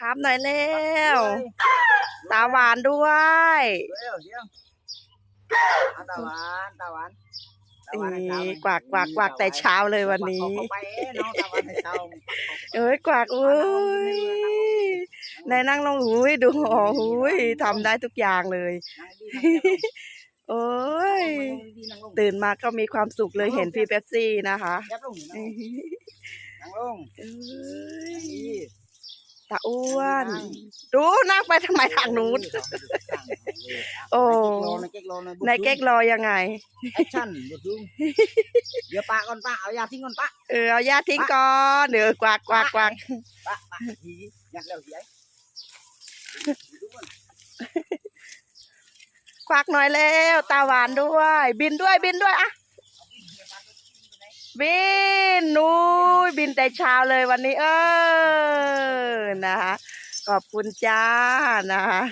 ครับหน่อยเร็วตาหวานด้วยเร็วเดี๋ยวเอาตาหวานตาหวานตาหวานให้เช้านี่กวากกวากกวากแต่เช้าเลยวันนี้เข้าไปเอ๊ะน้องตาหวานให้เช้าเอ้ยกวากอุ้ยนายนั่งลงหุยดูอ๋อหุยทำได้ทุกอย่างเลยโอ้ยนั่งลงตื่นมาก็มีความสุขเลยเห็นพี่เป๊ปซี่นะคะยับลงนั่งลงเอ้นั่งยลง ตาอ้วนดูนั่งไปทำไมทางนู้นโอ้ในเก๊กโลในเก๊กรอยังไงแอคชั่นบุดดุงเดี๋ยวปะก่อนปะเอายาทิ้งก่อนปะเออเอาญาติทิ้งก่อนเดี๋ยวกวากกวากกวากปะปะทียัดแล้วเสียกวากหน่อยแล้วตาหวานด้วย บินด้วยบินด้วยอะบินนุ้ย บินแต่เช้าเลยวันนี้ เออนะคะขอบคุณจ้านะคะ